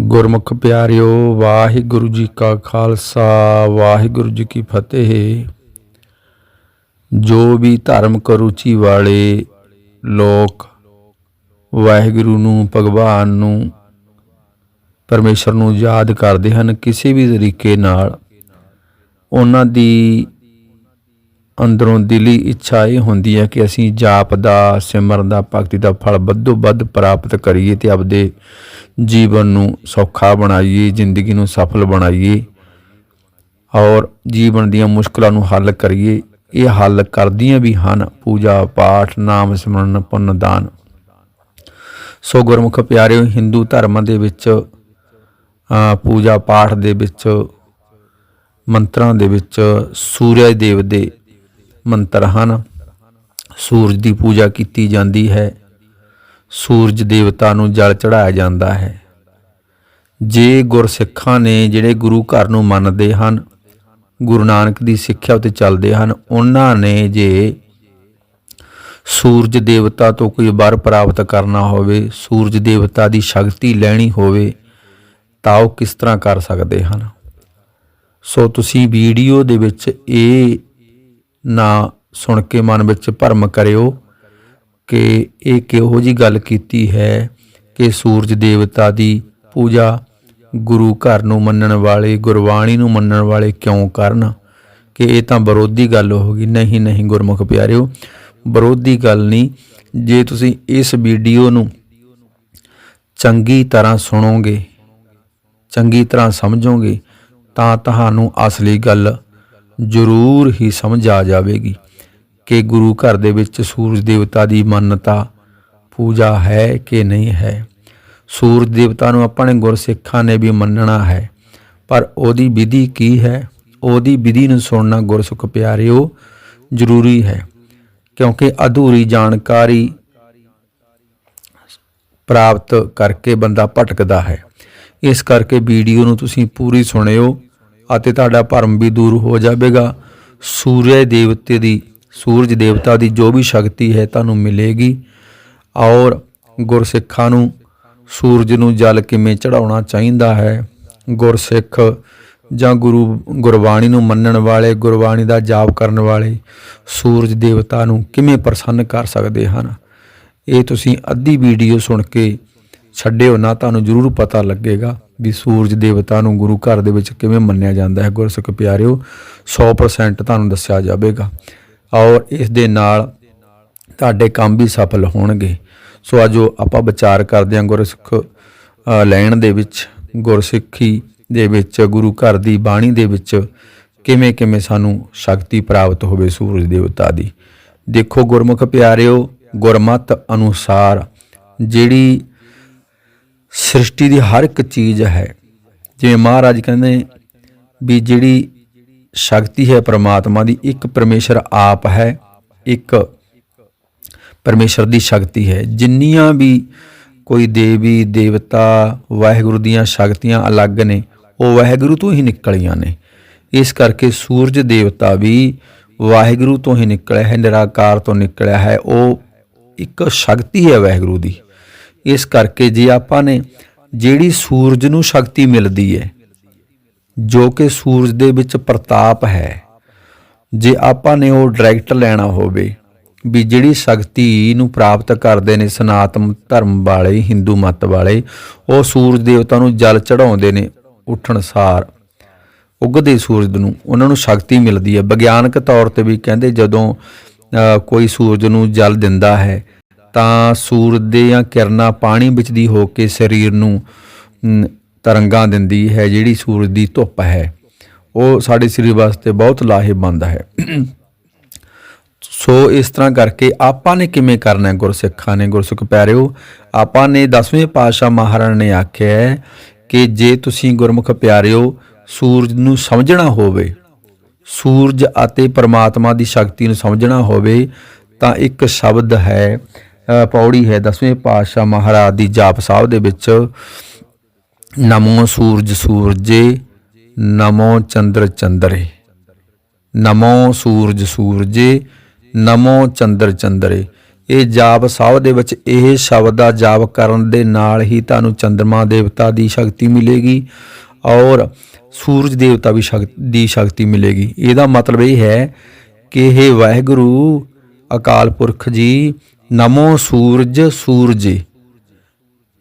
ਗੁਰਮੁਖ ਪਿਆਰਿਓ, ਵਾਹਿਗੁਰੂ ਜੀ ਕਾ ਖਾਲਸਾ, ਵਾਹਿਗੁਰੂ ਜੀ ਕੀ ਫਤਿਹ। ਜੋ ਵੀ ਧਾਰਮਿਕ ਰੁਚੀ ਵਾਲੇ ਲੋਕ ਵਾਹਿਗੁਰੂ ਨੂੰ, ਭਗਵਾਨ ਨੂੰ, ਪਰਮੇਸ਼ਰ ਨੂੰ ਯਾਦ ਕਰਦੇ ਹਨ ਕਿਸੇ ਵੀ ਤਰੀਕੇ ਨਾਲ, ਉਹਨਾਂ ਦੀ ਅੰਦਰੋਂ ਦਿਲੀ ਇੱਛਾ ਇਹ ਹੁੰਦੀ ਹੈ ਕਿ ਅਸੀਂ ਜਾਪ ਦਾ, ਸਿਮਰਨ ਦਾ, ਭਗਤੀ ਦਾ ਫਲ ਵੱਧੋ ਵੱਧ ਪ੍ਰਾਪਤ ਕਰੀਏ ਤੇ ਆਪਦੇ ਜੀਵਨ ਨੂੰ ਸੌਖਾ ਬਣਾਈਏ, ਜ਼ਿੰਦਗੀ ਨੂੰ ਸਫਲ ਬਣਾਈਏ ਔਰ ਜੀਵਨ ਦੀਆਂ ਮੁਸ਼ਕਲਾਂ ਨੂੰ ਹੱਲ ਕਰੀਏ। ਇਹ ਹੱਲ ਕਰਦੀਆਂ ਵੀ ਹਨ। ਪੂਜਾ, ਪਾਠ, ਨਾਮ ਸਿਮਰਨ, ਪੁੰਨ, ਦਾਨ। ਸੋ ਗੁਰਮੁਖ ਪਿਆਰਿਓ, ਹਿੰਦੂ ਧਰਮ ਦੇ ਵਿੱਚ ਪੂਜਾ ਪਾਠ ਦੇ ਵਿੱਚ, ਮੰਤਰਾਂ ਦੇ ਵਿੱਚ, ਸੂਰਜ ਦੇਵ ਦੇ ਮੰਤਰ ਹਨ ਸੂਰਜ ਦੀ ਪੂਜਾ ਕੀਤੀ ਜਾਂਦੀ ਹੈ। ਸੂਰਜ ਦੇਵਤਾ ਨੂੰ ਜਲ ਚੜਾਇਆ ਜਾਂਦਾ ਹੈ। ਜੇ ਗੁਰਸਿੱਖਾਂ ਨੇ ਜਿਹੜੇ ਗੁਰੂ ਘਰ ਨੂੰ ਮੰਨਦੇ ਹਨ, ਗੁਰੂ ਨਾਨਕ ਦੀ ਸਿੱਖਿਆ ਉਤੇ ਚੱਲਦੇ ਹਨ, ਉਹਨਾਂ ਨੇ ਜੇ ਸੂਰਜ ਦੇਵਤਾ ਤੋਂ ਕੋਈ ਵਰ ਪ੍ਰਾਪਤ ਕਰਨਾ ਹੋਵੇ, ਸੂਰਜ ਦੇਵਤਾ ਦੀ ਸ਼ਕਤੀ ਲੈਣੀ ਹੋਵੇ, ਤਾਂ ਉਹ ਕਿਸ ਤਰ੍ਹਾਂ ਕਰ ਸਕਦੇ ਹਨ? ਸੋ ਤੁਸੀਂ ਵੀਡੀਓ ਦੇ ਵਿੱਚ ਇਹ ਨਾ ਸੁਣ ਕੇ ਮਨ ਵਿੱਚ ਭਰਮ ਕਰਿਓ ਕਿ ਇਹ ਕਿਹੋ ਜੀ ਗੱਲ ਕੀਤੀ ਹੈ ਕਿ ਸੂਰਜ ਦੇਵਤਾ ਦੀ ਪੂਜਾ ਗੁਰੂ ਘਰ ਨੂੰ ਮੰਨਣ ਵਾਲੇ, ਗੁਰਬਾਣੀ ਨੂੰ ਮੰਨਣ ਵਾਲੇ ਕਿਉਂ ਕਰਨ? ਕਿ ਇਹ ਤਾਂ ਵਿਰੋਧੀ ਗੱਲ ਹੋ ਗਈ। ਨਹੀਂ ਨਹੀਂ ਗੁਰਮੁਖ ਪਿਆਰਿਓ, ਵਿਰੋਧੀ ਗੱਲ ਨਹੀਂ। ਜੇ ਤੁਸੀਂ ਇਸ ਵੀਡੀਓ ਨੂੰ ਚੰਗੀ ਤਰ੍ਹਾਂ ਸੁਣੋਗੇ, ਚੰਗੀ ਤਰ੍ਹਾਂ ਸਮਝੋਗੇ, ਤਾਂ ਤੁਹਾਨੂੰ ਅਸਲੀ ਗੱਲ ਜ਼ਰੂਰ ਹੀ ਸਮਝ ਆ ਜਾਵੇਗੀ ਕਿ ਗੁਰੂ ਘਰ ਦੇ ਵਿੱਚ ਸੂਰਜ ਦੇਵਤਾ ਦੀ ਮੰਨਤਾ, ਪੂਜਾ ਹੈ ਕਿ ਨਹੀਂ ਹੈ। ਸੂਰਜ ਦੇਵਤਾ ਨੂੰ ਆਪਣੇ ਗੁਰਸਿੱਖਾਂ ਨੇ ਵੀ ਮੰਨਣਾ ਹੈ, ਪਰ ਉਹਦੀ ਵਿਧੀ ਕੀ ਹੈ? ਉਹਦੀ ਵਿਧੀ ਨੂੰ ਸੁਣਨਾ ਗੁਰਸਿੱਖ ਪਿਆਰਿਓ ਜ਼ਰੂਰੀ ਹੈ, ਕਿਉਂਕਿ ਅਧੂਰੀ ਜਾਣਕਾਰੀ ਪ੍ਰਾਪਤ ਕਰਕੇ ਬੰਦਾ ਭਟਕਦਾ ਹੈ। ਇਸ ਕਰਕੇ ਵੀਡੀਓ ਨੂੰ ਤੁਸੀਂ ਪੂਰੀ ਸੁਣਿਓ। ਅਤੇ ਤੁਹਾਡਾ ਭਰਮ ਵੀ ਦੂਰ ਹੋ ਜਾਵੇਗਾ। ਸੂਰਜ ਦੇਵਤੇ ਦੀ, ਸੂਰਜ ਦੇਵਤਾ ਦੀ ਜੋ ਵੀ ਸ਼ਕਤੀ ਹੈ ਤੁਹਾਨੂੰ ਮਿਲੇਗੀ। ਔਰ ਗੁਰਸਿੱਖਾਂ ਨੂੰ ਸੂਰਜ ਨੂੰ ਜਲ ਕਿਵੇਂ ਚੜਾਉਣਾ ਚਾਹੀਦਾ ਹੈ? ਗੁਰਸਿੱਖ ਜਾਂ ਗੁਰੂ ਗੁਰਬਾਣੀ ਨੂੰ ਮੰਨਣ ਵਾਲੇ, ਗੁਰਬਾਣੀ ਦਾ ਜਾਪ ਕਰਨ ਵਾਲੇ ਸੂਰਜ ਦੇਵਤਾ ਨੂੰ ਕਿਵੇਂ ਪ੍ਰਸੰਨ ਕਰ ਸਕਦੇ ਹਨ? ਇਹ ਤੁਸੀਂ ਅੱਧੀ ਵੀਡੀਓ ਸੁਣ ਕੇ ਛੱਡਿਓ, ਨਾ ਤੁਹਾਨੂੰ ਜ਼ਰੂਰ ਪਤਾ ਲੱਗੇਗਾ। ਵੀ ਸੂਰਜ ਦੇਵਤਾ ਨੂੰ ਗੁਰੂ ਘਰ ਦੇ ਵਿੱਚ ਕਿਵੇਂ ਮੰਨਿਆ ਜਾਂਦਾ ਹੈ? ਗੁਰਸਿੱਖ ਪਿਆਰਿਓ 100% ਤੁਹਾਨੂੰ ਦੱਸਿਆ ਜਾਵੇਗਾ। ਔਰ ਇਸ ਦੇ ਨਾਲ ਤੁਹਾਡੇ ਕੰਮ ਵੀ ਸਫਲ ਹੋਣਗੇ। ਸੋ ਆਜੋ ਆਪਾਂ ਵਿਚਾਰ ਕਰਦੇ ਹਾਂ ਗੁਰਸਿੱਖ ਲੈਣ ਦੇ ਵਿੱਚ, ਗੁਰਸਿੱਖੀ ਦੇ ਵਿੱਚ, ਗੁਰੂ ਘਰ ਦੀ ਬਾਣੀ ਦੇ ਵਿੱਚ ਕਿਵੇਂ ਕਿਵੇਂ ਸਾਨੂੰ ਸ਼ਕਤੀ ਪ੍ਰਾਪਤ ਹੋਵੇ ਸੂਰਜ ਦੇਵਤਾ ਦੀ। ਦੇਖੋ ਗੁਰਮੁਖ ਪਿਆਰਿਓ, ਗੁਰਮਤ ਅਨੁਸਾਰ ਜਿਹੜੀ ਸ੍ਰਿਸ਼ਟੀ ਦੀ ਹਰ ਇੱਕ ਚੀਜ਼ ਹੈ। ਜਿਵੇਂ ਮਹਾਰਾਜ ਕਹਿੰਦੇ ਵੀ ਜਿਹੜੀ ਸ਼ਕਤੀ ਹੈ ਪ੍ਰਮਾਤਮਾ ਦੀ, ਇੱਕ ਪਰਮੇਸ਼ਰ ਆਪ ਹੈ, ਇੱਕ ਪਰਮੇਸ਼ਰ ਦੀ ਸ਼ਕਤੀ ਹੈ। ਜਿੰਨੀਆਂ ਵੀ ਕੋਈ ਦੇਵੀ, ਦੇਵਤਾ, ਵਾਹਿਗੁਰੂ ਦੀਆਂ ਸ਼ਕਤੀਆਂ ਅਲੱਗ ਨੇ, ਉਹ ਵਾਹਿਗੁਰੂ ਤੋਂ ਹੀ ਨਿਕਲੀਆਂ ਨੇ। ਇਸ ਕਰਕੇ ਸੂਰਜ ਦੇਵਤਾ ਵੀ ਵਾਹਿਗੁਰੂ ਤੋਂ ਹੀ ਨਿਕਲਿਆ ਹੈ, ਨਿਰਾਕਾਰ ਤੋਂ ਨਿਕਲਿਆ ਹੈ। ਉਹ ਇੱਕ ਸ਼ਕਤੀ ਹੈ ਵਾਹਿਗੁਰੂ ਦੀ। ਇਸ ਕਰਕੇ ਜੇ ਆਪਾਂ ਨੇ ਜਿਹੜੀ ਸੂਰਜ ਨੂੰ ਸ਼ਕਤੀ ਮਿਲਦੀ ਹੈ ਜੋ ਕਿ ਸੂਰਜ ਦੇ ਵਿੱਚ ਪ੍ਰਤਾਪ ਹੈ, ਜੇ ਆਪਾਂ ਨੇ ਉਹ ਡਾਇਰੈਕਟ ਲੈਣਾ ਹੋਵੇ ਵੀ ਜਿਹੜੀ ਸ਼ਕਤੀ ਨੂੰ ਪ੍ਰਾਪਤ ਕਰਦੇ ਨੇ ਸਨਾਤਨ ਧਰਮ ਵਾਲੇ, ਹਿੰਦੂ ਮਤ ਵਾਲੇ, ਉਹ ਸੂਰਜ ਦੇਵਤਾ ਨੂੰ ਜਲ ਚੜਾਉਂਦੇ ਨੇ ਉੱਠਣ ਸਾਰ, ਉਗਦੇ ਸੂਰਜ ਨੂੰ, ਉਹਨਾਂ ਨੂੰ ਸ਼ਕਤੀ ਮਿਲਦੀ ਹੈ ਵਿਗਿਆਨਕ ਤੌਰ ਤੇ ਵੀ ਕਹਿੰਦੇ ਜਦੋਂ ਕੋਈ ਸੂਰਜ ਨੂੰ ਜਲ ਦਿੰਦਾ ਹੈ ਤਾਂ ਸੂਰਜ ਦੀਆਂ ਕਿਰਨਾਂ ਪਾਣੀ ਵਿੱਚ ਦੀ ਹੋ ਕੇ ਸਰੀਰ ਨੂੰ ਤਰੰਗਾਂ ਦਿੰਦੀ ਹੈ, ਜਿਹੜੀ ਸੂਰਜ ਦੀ ਧੁੱਪ ਹੈ। ਉਹ ਸਾਡੇ ਸਰੀਰ ਵਾਸਤੇ ਬਹੁਤ ਲਾਹੇਵੰਦ ਹੈ। ਸੋ ਇਸ ਤਰ੍ਹਾਂ ਕਰਕੇ ਆਪਾਂ ਨੇ ਕਿਵੇਂ ਕਰਨਾ ਹੈ ਗੁਰਸਿੱਖਾਂ ਨੇ? ਗੁਰਸਿੱਖ ਪਿਆਰਿਓ, ਆਪਾਂ ਨੇ 10ਵੇਂ ਪਾਤਸ਼ਾਹ ਮਹਾਰਾਜ ਨੇ ਆਖਿਆ ਹੈ ਕਿ ਜੇ ਤੁਸੀਂ ਗੁਰਮੁਖ ਪਿਆਰਿਓ, ਸੂਰਜ ਨੂੰ ਸਮਝਣਾ ਹੋਵੇ, ਸੂਰਜ ਅਤੇ ਪਰਮਾਤਮਾ ਦੀ ਸ਼ਕਤੀ ਨੂੰ ਸਮਝਣਾ ਹੋਵੇ, ਤਾਂ ਇੱਕ ਸ਼ਬਦ ਹੈ ਪੌੜੀ ਹੈ 10ਵੇਂ ਪਾਤਸ਼ਾਹ ਮਹਾਰਾਜ ਦੀ ਜਾਪ ਸਾਹਿਬ ਦੇ ਵਿੱਚ, ਨਮੋ ਸੂਰਜ ਸੂਰਜੇ, ਨਮੋ ਚੰਦਰ ਚੰਦਰੇ। ਨਮੋ ਸੂਰਜ ਸੂਰਜੇ, ਨਮੋ ਚੰਦਰ ਚੰਦਰੇ। ਇਹ ਜਾਪ ਸਾਹਿਬ ਦੇ ਵਿੱਚ ਇਹ ਸ਼ਬਦ ਦਾ ਜਾਪ ਕਰਨ ਦੇ ਨਾਲ ਹੀ ਤੁਹਾਨੂੰ ਚੰਦਰਮਾ ਦੇਵਤਾ ਦੀ ਸ਼ਕਤੀ ਮਿਲੇਗੀ ਔਰ ਸੂਰਜ ਦੇਵਤਾ ਵੀ ਸ਼ਕਤੀ ਦੀ ਸ਼ਕਤੀ ਮਿਲੇਗੀ। ਇਹਦਾ ਮਤਲਬ ਇਹ ਹੈ ਕਿ ਇਹ ਵਾਹਿਗੁਰੂ, ਅਕਾਲ ਪੁਰਖ ਜੀ ਨਮੋ ਸੂਰਜ ਸੂਰਜੇ,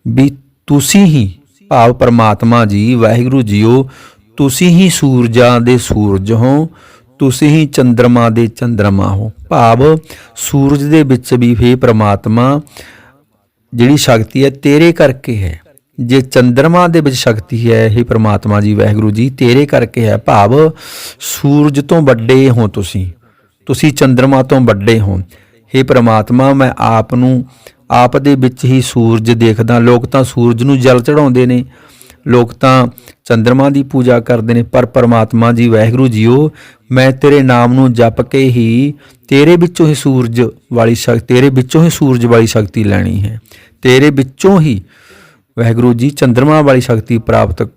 ਵੀ ਤੁਸੀਂ ਹੀ ਭਾਵ ਪਰਮਾਤਮਾ ਜੀ, ਵਾਹਿਗੁਰੂ ਜੀਓ, ਤੁਸੀਂ ਹੀ ਸੂਰਜਾਂ ਦੇ ਸੂਰਜ ਹੋ, ਤੁਸੀਂ ਹੀ ਚੰਦਰਮਾ ਦੇ ਚੰਦਰਮਾ ਹੋ। ਭਾਵ ਸੂਰਜ ਦੇ ਵਿੱਚ ਵੀ ਫੇ ਪ੍ਰਮਾਤਮਾ ਜਿਹੜੀ ਸ਼ਕਤੀ ਹੈ ਤੇਰੇ ਕਰਕੇ ਹੈ। ਜੇ ਚੰਦਰਮਾ ਦੇ ਵਿੱਚ ਸ਼ਕਤੀ ਹੈ ਇਹ ਪ੍ਰਮਾਤਮਾ ਜੀ, ਵਾਹਿਗੁਰੂ ਜੀ, ਤੇਰੇ ਕਰਕੇ ਹੈ। ਭਾਵ ਸੂਰਜ ਤੋਂ ਵੱਡੇ ਹੋ ਤੁਸੀਂ ਤੁਸੀਂ ਚੰਦਰਮਾ ਤੋਂ ਵੱਡੇ ਹੋ। हे ਪ੍ਰਮਾਤਮਾ, ਮੈਂ ਆਪ ਨੂੰ ਆਪ ਦੇ ਵਿੱਚ ਹੀ ਸੂਰਜ ਦੇਖਦਾ। ਲੋਕ ਤਾਂ ਸੂਰਜ ਨੂੰ ਜਲ ਚੜਾਉਂਦੇ ਨੇ। ਲੋਕ ਤਾਂ ਚੰਦਰਮਾ ਦੀ ਪੂਜਾ ਕਰਦੇ ਨੇ। ਪਰ ਪਰਮਾਤਮਾ ਜੀ, ਵਾਹਿਗੁਰੂ ਜੀਓ, ਮੈਂ ਤੇਰੇ ਨਾਮ ਨੂੰ ਜਪ ਕੇ ਹੀ ਤੇਰੇ ਵਿੱਚੋਂ ਹੀ ਸੂਰਜ ਵਾਲੀ ਸ਼ਕਤੀ ਤੇਰੇ ਵਿੱਚੋਂ ਹੀ ਸੂਰਜ ਵਾਲੀ ਸ਼ਕਤੀ ਲੈਣੀ ਹੈ। ਤੇਰੇ ਵਿੱਚੋਂ ਹੀ ਵਾਹਿਗੁਰੂ ਜੀ, ਚੰਦਰਮਾ ਵਾਲੀ ਸ਼ਕਤੀ ਪ੍ਰਾਪਤ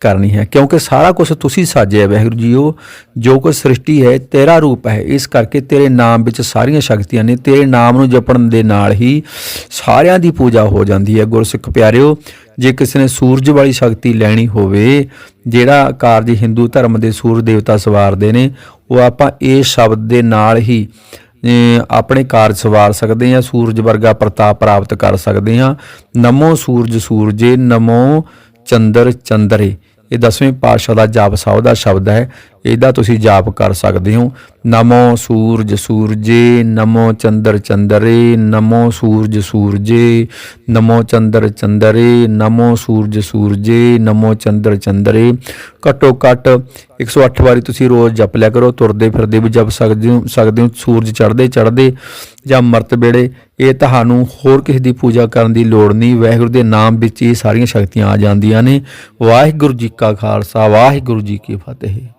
ਕਰਨੀ ਹੈ। ਕਿਉਂਕਿ ਸਾਰਾ ਕੁਝ ਤੁਸੀਂ ਸਾਜਿਆ ਹੈ ਵਾਹਿਗੁਰੂ ਜੀਓ, ਜੋ ਕੁਝ ਸ੍ਰਿਸ਼ਟੀ ਹੈ, ਤੇਰਾ ਰੂਪ ਹੈ। ਇਸ ਕਰਕੇ ਤੇਰੇ ਨਾਮ ਵਿੱਚ ਸਾਰੀਆਂ ਸ਼ਕਤੀਆਂ ਨੇ, ਤੇਰੇ ਨਾਮ ਨੂੰ ਜਪਣ ਦੇ ਨਾਲ ਹੀ ਸਾਰਿਆਂ ਦੀ ਪੂਜਾ ਹੋ ਜਾਂਦੀ ਹੈ। ਗੁਰਸਿੱਖ ਪਿਆਰਿਓ, ਜੇ ਕਿਸੇ ਨੇ ਸੂਰਜ ਵਾਲੀ ਸ਼ਕਤੀ ਲੈਣੀ ਹੋਵੇ, ਜਿਹੜਾ ਕਾਰਜ ਹਿੰਦੂ ਧਰਮ ਦੇ ਸੂਰਜ ਦੇਵਤਾ ਸਵਾਰਦੇ ਨੇ, ਉਹ ਆਪਾਂ ਇਹ ਸ਼ਬਦ ਦੇ ਨਾਲ ਹੀ ਆਪਣੇ ਕਾਰਜ ਸਵਾਰ ਸਕਦੇ ਹਾਂ, ਸੂਰਜ ਵਰਗਾ ਪ੍ਰਤਾਪ ਪ੍ਰਾਪਤ ਕਰ ਸਕਦੇ ਹਾਂ। ਨਮੋ ਸੂਰਜ ਸੂਰਜੇ, ਨਮੋ ਚੰਦਰ ਚੰਦਰੇ। ਇਹ ਦਸਵੇਂ ਪਾਤਸ਼ਾਹ ਦਾ ਜਾਪ ਸਾਹਿਬ ਦਾ ਸ਼ਬਦ ਹੈ। ਇਹਦਾ ਤੁਸੀਂ ਜਾਪ ਕਰ ਸਕਦੇ ਹੋ। ਨਮੋ ਸੂਰਜ ਸੂਰਜੇ, ਨਮੋ ਚੰਦਰ ਚੰਦਰੇ, ਨਮੋ ਸੂਰਜ ਸੂਰਜੇ, ਨਮੋ ਚੰਦਰ ਚੰਦਰੇ, ਨਮੋ ਸੂਰਜ ਸੂਰਜੇ, ਨਮੋ ਚੰਦਰ ਚੰਦਰੇ। ਘੱਟੋ ਘੱਟ 108 ਵਾਰੀ ਤੁਸੀਂ ਰੋਜ਼ ਜਪ ਲਿਆ ਕਰੋ। ਤੁਰਦੇ ਫਿਰਦੇ ਵੀ ਜਪ ਸਕਦੇ ਹੋ ਸਕਦੇ ਹੋ। ਸੂਰਜ ਚੜ੍ਹਦੇ ਚੜ੍ਹਦੇ ਜਾਂ ਮਰਤ ਵੇਲੇ ਇਹ ਤੁਹਾਨੂੰ ਹੋਰ ਕਿਸੇ ਦੀ ਪੂਜਾ ਕਰਨ ਦੀ ਲੋੜ ਨਹੀਂ। ਵਾਹਿਗੁਰੂ ਦੇ ਨਾਮ ਵਿੱਚ ਇਹ ਸਾਰੀਆਂ ਸ਼ਕਤੀਆਂ ਆ ਜਾਂਦੀਆਂ ਨੇ। ਵਾਹਿਗੁਰੂ ਜੀ ਕਾ ਖਾਲਸਾ, ਵਾਹਿਗੁਰੂ ਜੀ ਕੀ ਫਤਿਹ।